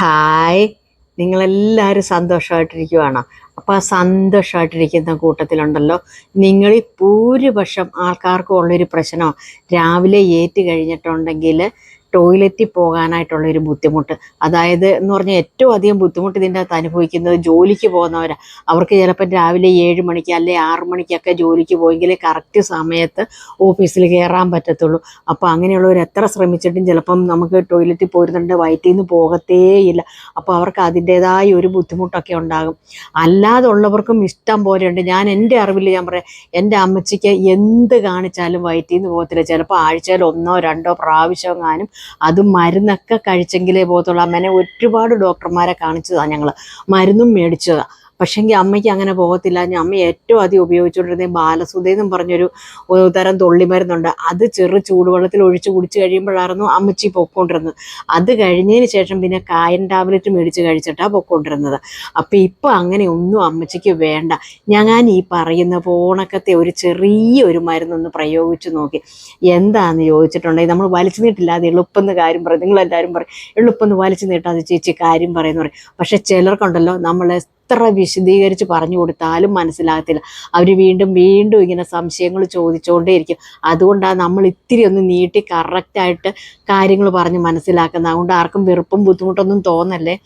Hi. നിങ്ങളെല്ലാവരും സന്തോഷമായിട്ടിരിക്കുവാണോ? അപ്പോൾ ആ സന്തോഷമായിട്ടിരിക്കുന്ന കൂട്ടത്തിലുണ്ടല്ലോ. നിങ്ങളിൽ ഭൂരിപക്ഷം ആൾക്കാർക്കും ഉള്ളൊരു പ്രശ്നം രാവിലെ ഏറ്റ് കഴിഞ്ഞിട്ടുണ്ടെങ്കിൽ ടോയ്ലറ്റിൽ പോകാനായിട്ടുള്ള ഒരു ബുദ്ധിമുട്ട്. അതായത് എന്ന് പറഞ്ഞാൽ ഏറ്റവും അധികം ബുദ്ധിമുട്ട് ഇതിന്റെ അകത്ത് അനുഭവിക്കുന്നത് ജോലിക്ക് പോകുന്നവരാണ് അവർക്ക് ചിലപ്പോൾ രാവിലെ ഏഴ് മണിക്ക് അല്ലെ ആറ് മണിക്കൊക്കെ ജോലിക്ക് പോയെങ്കിലേ കറക്റ്റ് സമയത്ത് ഓഫീസിൽ കയറാൻ പറ്റത്തുള്ളൂ. അപ്പോൾ അങ്ങനെയുള്ളവർ എത്ര ശ്രമിച്ചിട്ടും ചിലപ്പം നമുക്ക് ടോയ്ലറ്റിൽ പോരുന്നുണ്ട് വയറ്റിൽ നിന്ന് പോകത്തേയില്ല. അപ്പോൾ അവർക്ക് അതിന്റേതായ ഒരു ബുദ്ധിമുട്ടൊക്കെ ഉണ്ടാകും. അല്ലാതുള്ളവർക്കും ഇഷ്ടം പോലെയുണ്ട്. ഞാൻ എന്റെ അറിവിൽ ഞാൻ പറയാം എന്റെ അമ്മച്ചിക്ക് എന്ത് കാണിച്ചാലും വയറ്റിൽ നിന്ന് പോകത്തില്ല. ചിലപ്പോൾ ആഴ്ചയിൽ ഒന്നോ രണ്ടോ പ്രാവശ്യം എങ്ങാനും അത് മരുന്നൊക്കെ കഴിച്ചെങ്കിലേ പോകത്തുള്ളൂ. അമ്മേനെ ഒരുപാട് ഡോക്ടർമാരെ കാണിച്ചതാണ് ഞങ്ങൾ മരുന്നും മേടിച്ചതാണ് പക്ഷേങ്കിൽ അമ്മയ്ക്ക് അങ്ങനെ പോകത്തില്ല. ഞാൻ അമ്മ ഏറ്റവും അധികം ഉപയോഗിച്ചുകൊണ്ടിരുന്ന ബാലസുധ എന്നും പറഞ്ഞൊരു തരം തുള്ളിമരുന്നുണ്ട്. അത് ചെറു ചൂടുവെള്ളത്തിൽ ഒഴിച്ച് കുടിച്ച് കഴിയുമ്പോഴായിരുന്നു അമ്മച്ചി പൊക്കോണ്ടിരുന്നത് അത് കഴിഞ്ഞതിന് ശേഷം പിന്നെ കായൻ ടാബ്ലറ്റ് മേടിച്ച് കഴിച്ചിട്ടാണ് പൊക്കോണ്ടിരുന്നത് അപ്പോൾ ഇപ്പോൾ അങ്ങനെ ഒന്നും അമ്മച്ചിക്ക് വേണ്ട. ഞാൻ ഈ പറയുന്ന പോണക്കത്തെ ഒരു ചെറിയ ഒരു മരുന്നൊന്ന് പ്രയോഗിച്ച് നോക്കി. എന്താണെന്ന് ചോദിച്ചിട്ടുണ്ടെങ്കിൽ നമ്മൾ വലിച്ചു നീട്ടില്ലാതെ എളുപ്പമെന്ന് കാര്യം പറയും. നിങ്ങളെല്ലാവരും പറയും എളുപ്പമെന്ന് വലിച്ചു നീട്ടാതെ ചേച്ചി കാര്യം പറയുന്നു പറയും. പക്ഷെ ചിലർക്കുണ്ടല്ലോ നമ്മൾ എത്ര വിശദീകരിച്ച് പറഞ്ഞു കൊടുത്താലും മനസ്സിലാകത്തില്ല. അവർ വീണ്ടും വീണ്ടും ഇങ്ങനെ സംശയങ്ങൾ ചോദിച്ചുകൊണ്ടേയിരിക്കും അതുകൊണ്ടാണ് നമ്മൾ ഇത്തിരി ഒന്ന് നീട്ടി കറക്റ്റായിട്ട് കാര്യങ്ങൾ പറഞ്ഞ് മനസ്സിലാക്കുന്നത്. അതുകൊണ്ട് ആർക്കും വെറുപ്പും ബുദ്ധിമുട്ടൊന്നും തോന്നല്ലേ?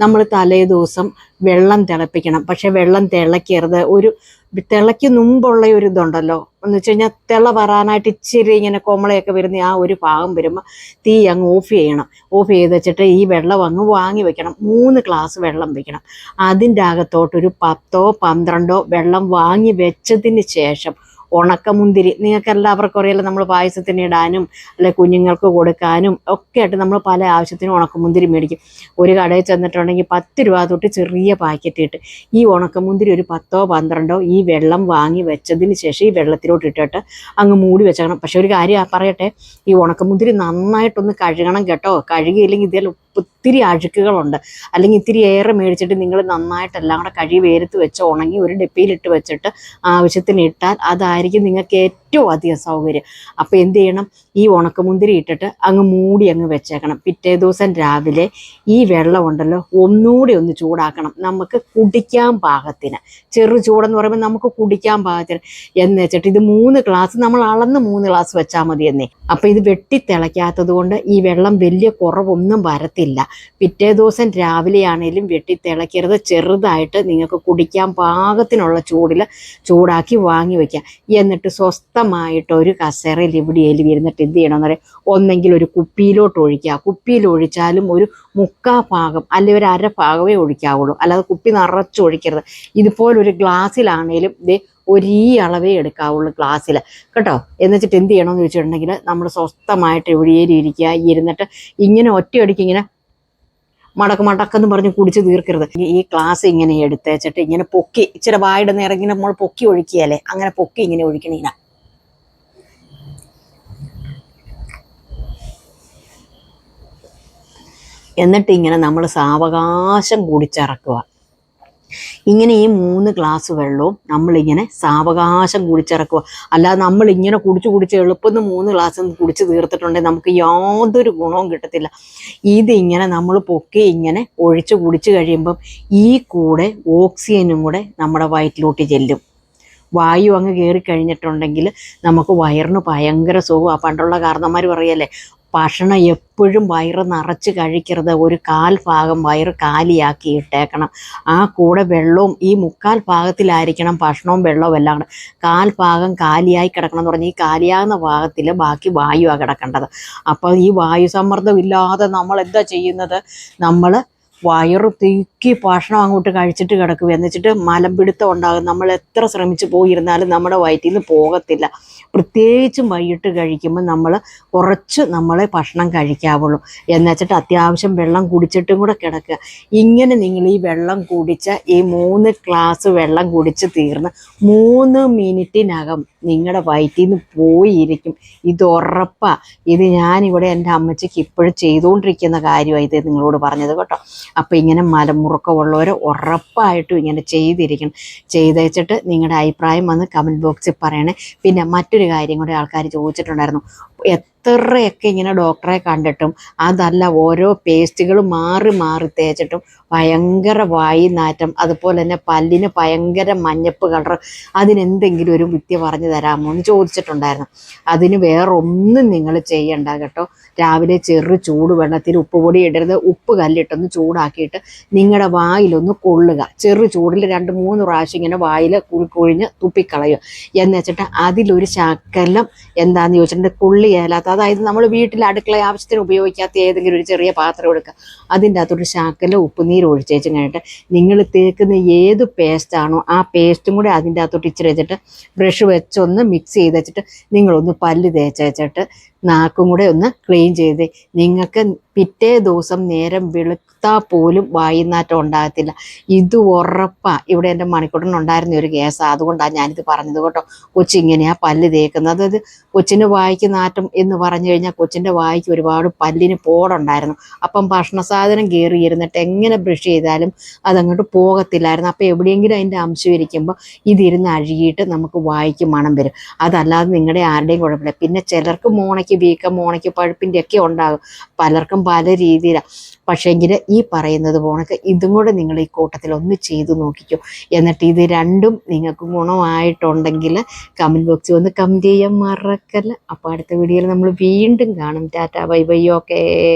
നമ്മൾ തലേ ദിവസം വെള്ളം തിളപ്പിക്കണം. പക്ഷേ വെള്ളം തിളക്കരുത്. ഒരു തിളയ്ക്ക് മുമ്പുള്ള ഒരു ഇതുണ്ടല്ലോ. എന്ന് വെച്ച് കഴിഞ്ഞാൽ തിള വരാനായിട്ട് ഇച്ചിരി ഇങ്ങനെ കോമളയൊക്കെ വരുന്ന ആ ഒരു ഭാഗം വരുമ്പോൾ തീ അങ്ങ് ഓഫ് ചെയ്യണം. ഓഫ് ചെയ്ത് വെച്ചിട്ട് ഈ വെള്ളം അങ്ങ് വാങ്ങി വെക്കണം. മൂന്ന് ഗ്ലാസ് വെള്ളം വെക്കണം. അതിന്റെ അകത്തോട്ടൊരു പത്തോ പന്ത്രണ്ടോ വെള്ളം വാങ്ങി വെച്ചതിന് ശേഷം ഉണക്കമുന്തിരി. നിങ്ങൾക്ക് എല്ലാവർക്കും അറിയാലോ നമ്മൾ പായസത്തിന് ഇടാനും അല്ലെ കുഞ്ഞുങ്ങൾക്ക് കൊടുക്കാനും ഒക്കെ ആയിട്ട് നമ്മൾ പല ആവശ്യത്തിനും ഉണക്കമുന്തിരി മേടിക്കും. ഒരു കടയിൽ ചെന്നിട്ടുണ്ടെങ്കിൽ പത്ത് രൂപ തൊട്ട് ചെറിയ പാക്കറ്റ് ഇട്ട് ഈ ഉണക്കമുന്തിരി ഒരു പത്തോ പന്ത്രണ്ടോ ഈ വെള്ളം വാങ്ങി വെച്ചതിന് ശേഷം ഈ വെള്ളത്തിലോട്ട് ഇട്ടിട്ട് അങ്ങ് മൂടി വെച്ചേക്കണം. പക്ഷെ ഒരു കാര്യം പറയട്ടെ ഈ ഉണക്കമുന്തിരി നന്നായിട്ടൊന്ന് കഴുകണം കേട്ടോ. കഴുകിയില്ലെങ്കിൽ ഇതിൽ ഒത്തിരി അഴുക്കുകളുണ്ട്. അല്ലെങ്കിൽ ഇത്തിരി ഏറെ മേടിച്ചിട്ട് നിങ്ങൾ നന്നായിട്ട് എല്ലാം കൂടെ കഴുകി വേരത്ത് വെച്ച് ഉണങ്ങി ഒരു ഡെപ്പിയിലിട്ട് വെച്ചിട്ട് ആവശ്യത്തിന് ഇട്ടാൽ അതായിരിക്കും നിങ്ങൾക്ക് ഏറ്റവും അധികം സൗകര്യം. അപ്പോൾ എന്ത് ചെയ്യണം? ഈ ഉണക്കമുന്തിരി ഇട്ടിട്ട് അങ്ങ് മൂടി അങ്ങ് വെച്ചേക്കണം. പിറ്റേ ദിവസം രാവിലെ ഈ വെള്ളം ഉണ്ടല്ലോ ഒന്നുകൂടി ഒന്ന് ചൂടാക്കണം. നമുക്ക് കുടിക്കാൻ പാകത്തിന്. ചെറു ചൂടെന്ന് പറയുമ്പോൾ നമുക്ക് കുടിക്കാൻ പാകത്തിന്. എന്ന് വെച്ചിട്ട് ഇത് മൂന്ന് ഗ്ലാസ് നമ്മൾ അളന്ന് മൂന്ന് ഗ്ലാസ് വെച്ചാൽ മതി എന്നേ. അപ്പോൾ ഇത് വെട്ടി തിളയ്ക്കാത്തത് കൊണ്ട് ഈ വെള്ളം വലിയ കുറവൊന്നും വരത്തില്ല. പിറ്റേ ദിവസം രാവിലെ ആണേലും വെട്ടി തിളയ്ക്കരുത്. ചെറുതായിട്ട് നിങ്ങൾക്ക് കുടിക്കാൻ പാകത്തിനുള്ള ചൂടിൽ ചൂടാക്കി വാങ്ങി വയ്ക്കുക എന്നിട്ട് സ്വസ്ഥമായിട്ട് ഒരു കസേരയിൽ എവിടെയെങ്കിലും ഇരുന്നിട്ട് എന്ത് ചെയ്യണമെന്ന് പറയാം ഒന്നെങ്കിൽ ഒരു കുപ്പിയിലോട്ട് ഒഴിക്കുക. കുപ്പിയിൽ ഒഴിച്ചാലും ഒരു മുക്കാ ഭാഗം അല്ലെങ്കിൽ ഒരു അര ഭാഗമേ ഒഴിക്കാവുള്ളൂ. അല്ലാതെ കുപ്പി നിറച്ച് ഒഴിക്കരുത്. ഇതുപോലൊരു ഗ്ലാസ്സിലാണേലും ഇത് ഒരീ അളവേ എടുക്കാവുള്ളൂ ഗ്ലാസ്സിൽ കേട്ടോ? എന്ന് വെച്ചിട്ട് എന്ത് ചെയ്യണമെന്ന് ചോദിച്ചിട്ടുണ്ടെങ്കിൽ നമ്മൾ സ്വസ്ഥമായിട്ട് എവിടെയേലും ഇരിക്കുക ഇരുന്നിട്ട് ഇങ്ങനെ ഒറ്റയടിക്ക് ഇങ്ങനെ മടക്ക് മടക്കെന്ന് പറഞ്ഞ് കുടിച്ച് തീർക്കരുത്. ഈ- ക്ലാസ് ഇങ്ങനെ എടുത്തേച്ചിട്ട് ഇങ്ങനെ പൊക്കി ഇച്ചിരി വായുടെ നേരം ഇങ്ങനെ നമ്മൾ പൊക്കി ഒഴിക്കുകയല്ലേ? അങ്ങനെ പൊക്കി ഇങ്ങനെ ഒഴിക്കണീന. എന്നിട്ട് ഇങ്ങനെ നമ്മൾ സാവകാശം കുടിച്ചിറക്കുക. ഇങ്ങനെ ഈ മൂന്ന് ഗ്ലാസ് വെള്ളവും നമ്മളിങ്ങനെ സാവകാശം കുടിച്ചിറക്കുക. അല്ലാതെ നമ്മൾ ഇങ്ങനെ കുടിച്ച് കുടിച്ച് എളുപ്പം മൂന്ന് ഗ്ലാസ് കുടിച്ച് തീർത്തിട്ടുണ്ടെങ്കിൽ നമുക്ക് യാതൊരു ഗുണവും കിട്ടത്തില്ല. ഇതിങ്ങനെ നമ്മൾ പൊക്കി ഇങ്ങനെ ഒഴിച്ച് കുടിച്ച് കഴിയുമ്പം ഈ കൂടെ ഓക്സിജനും കൂടെ നമ്മുടെ വയറ്റിലോട്ട് ചെല്ലും. വായു അങ്ങ് കയറി കഴിഞ്ഞിട്ടുണ്ടെങ്കിൽ നമുക്ക് വയറിന് ഭയങ്കര സുഖമാണ് പണ്ടുള്ള കാരണന്മാർ പറയല്ലേ ഭക്ഷണം എപ്പോഴും വയറ് നിറച്ച് കഴിക്കരുത്. ഒരു കാൽ ഭാഗം വയറ് കാലിയാക്കി ഇട്ടേക്കണം. ആ കൂടെ വെള്ളവും ഈ മുക്കാൽ ഭാഗത്തിലായിരിക്കണം ഭക്ഷണവും വെള്ളവും എല്ലാം കൂടെ. കാൽ ഭാഗം കാലിയായി കിടക്കണം എന്ന് പറഞ്ഞാൽ ഈ കാലിയാകുന്ന ഭാഗത്തിൽ ബാക്കി വായുവാണ് കിടക്കേണ്ടത്. അപ്പോൾ ഈ വായു സമ്മർദ്ദം ഇല്ലാതെ നമ്മൾ എന്താ ചെയ്യുന്നത്? നമ്മൾ വയറ് തീക്കി ഭക്ഷണം അങ്ങോട്ട് കഴിച്ചിട്ട് കിടക്കും എന്നിച്ചിട്ട് മലമ്പിടുത്തം ഉണ്ടാകും. നമ്മൾ എത്ര ശ്രമിച്ച് പോയിരുന്നാലും നമ്മുടെ വയറ്റിൽ നിന്ന് പോകത്തില്ല. പ്രത്യേകിച്ചും വൈകിട്ട് കഴിക്കുമ്പോൾ നമ്മൾ കുറച്ച് നമ്മളെ ഭക്ഷണം കഴിക്കാവുള്ളൂ. എന്നുവെച്ചിട്ട് അത്യാവശ്യം വെള്ളം കുടിച്ചിട്ടും കൂടെ കിടക്കുക. ഇങ്ങനെ നിങ്ങൾ ഈ വെള്ളം കുടിച്ച ഈ മൂന്ന് ഗ്ലാസ് വെള്ളം കുടിച്ച് തീർന്ന് മൂന്ന് മിനിറ്റിനകം നിങ്ങളുടെ വയറ്റിൽ നിന്ന് പോയിരിക്കും. ഇത് ഉറപ്പാണ് ഇത് ഞാനിവിടെ എന്റെ അമ്മച്ചിക്ക് ഇപ്പോഴും ചെയ്തുകൊണ്ടിരിക്കുന്ന കാര്യമാണ് ഇത് നിങ്ങളോട് പറഞ്ഞത് കേട്ടോ. അപ്പോൾ ഇങ്ങനെ മലമുറുക്കമുള്ളവർ ഉറപ്പായിട്ടും ഇങ്ങനെ ചെയ്തിരിക്കണം. ചെയ്തേച്ചിട്ട് നിങ്ങളുടെ അഭിപ്രായം വന്ന് കമന്റ് ബോക്സിൽ പറയണേ. പിന്നെ മറ്റൊരു കാര്യം കൂടെ ആൾക്കാർ ചോദിച്ചിട്ടുണ്ടായിരുന്നു. എത്രയൊക്കെ ഇങ്ങനെ ഡോക്ടറെ കണ്ടിട്ടും അതല്ല ഓരോ പേസ്റ്റുകൾ മാറി മാറി തേച്ചിട്ടും ഭയങ്കര വായി നാറ്റം അതുപോലെ തന്നെ പല്ലിന് ഭയങ്കര മഞ്ഞപ്പ് കളർ അതിനെന്തെങ്കിലും ഒരു വിദ്യ പറഞ്ഞു തരാമോ എന്ന് ചോദിച്ചിട്ടുണ്ടായിരുന്നു. അതിന് വേറെ ഒന്നും നിങ്ങൾ ചെയ്യണ്ട കേട്ടോ. രാവിലെ ചെറു ചൂട് വെള്ളത്തിൽ ഉപ്പ് പൊടി ഇടരുത് ഉപ്പ് കല്ലിട്ടൊന്ന് ചൂടാക്കിയിട്ട് നിങ്ങളുടെ വായിലൊന്ന് കൊള്ളുക. ചെറു ചൂടിൽ രണ്ട് മൂന്ന് പ്രാവശ്യം ഇങ്ങനെ വായിൽ കുഴിഞ്ഞ് തുപ്പിക്കളയുക. എന്ന് വെച്ചിട്ട് അതിലൊരു ശകലം എന്താണെന്ന് ചോദിച്ചിട്ടുണ്ടെങ്കിൽ കൊള്ളി ഏലാത്ത അതായത് നമ്മൾ വീട്ടിൽ അടുക്കള ആവശ്യത്തിന് ഉപയോഗിക്കാത്ത ഏതെങ്കിലും ഒരു ചെറിയ പാത്രം എടുക്കുക അതിന്റെ അകത്തൊരു ശകലം ഉപ്പുനീര് ഒഴിച്ചേച്ചും കഴിഞ്ഞിട്ട് നിങ്ങൾ തേക്കുന്ന ഏത് പേസ്റ്റാണോ ആ പേസ്റ്റും കൂടെ അതിന്റെ അകത്തോട്ട് ഇച്ചിരി വെച്ചിട്ട് ബ്രഷ് വെച്ചൊന്ന് മിക്സ് ചെയ്ത് വെച്ചിട്ട് നിങ്ങളൊന്ന് പല്ല് തേച്ചേച്ചിട്ട് നാക്കും കൂടെ ഒന്ന് ക്ലീൻ ചെയ്ത്. നിങ്ങൾക്ക് പിറ്റേ ദിവസം നേരം വെളുത്താൽ പോലും വായുനാറ്റം ഉണ്ടാകത്തില്ല. ഇത് ഉറപ്പാ. ഇവിടെ എന്റെ മണിക്കൂട്ടനുണ്ടായിരുന്ന ഒരു കേസാണ് അതുകൊണ്ടാണ് ഞാനിത് പറഞ്ഞത് കേട്ടോ. കൊച്ചിങ്ങനെയാ പല്ല് തേക്കുന്നത്. അതായത് കൊച്ചിന് വായിക്ക് നാറ്റം എന്ന് പറഞ്ഞു കഴിഞ്ഞാൽ കൊച്ചിന്റെ വായിക്ക് ഒരുപാട് പല്ലിന് പോടുണ്ടായിരുന്നു. അപ്പം ഭക്ഷണ സാധനം കയറി ഇരുന്നിട്ട് എങ്ങനെ ബ്രഷ് ചെയ്താലും അതങ്ങോട്ട് പോകത്തില്ലായിരുന്നു. അപ്പോൾ എവിടെയെങ്കിലും അതിന്റെ അംശം ഇരിക്കുമ്പോൾ ഇതിരുന്ന് അഴുകിയിട്ട് നമുക്ക് വായിക്ക് മണം വരും. അതല്ലാതെ നിങ്ങളുടെ ആരുടെയും കുഴപ്പമില്ല. പിന്നെ ചിലർക്ക് മോണയ്ക്ക് വീക്കം മോണയ്ക്ക് പഴുപ്പിന്റെ ഒക്കെ ഉണ്ടാകും. പലർക്കും പല രീതിയിലാണ് പക്ഷേങ്കിൽ ഈ പറയുന്നത് പോണക്ക് ഇതും കൂടെ നിങ്ങൾ ഈ കൂട്ടത്തിൽ ഒന്ന് ചെയ്തു നോക്കിക്കോ. എന്നിട്ട് ഇത് രണ്ടും നിങ്ങൾക്ക് ഗുണമായിട്ടുണ്ടെങ്കിൽ കമന്റ് ബോക്സിൽ ഒന്ന് കമന്റ് ചെയ്യാൻ മറക്കല്ല. അപ്പോൾ അടുത്ത വീഡിയോയിൽ നമ്മൾ വീണ്ടും കാണും. Tata bye bye okay.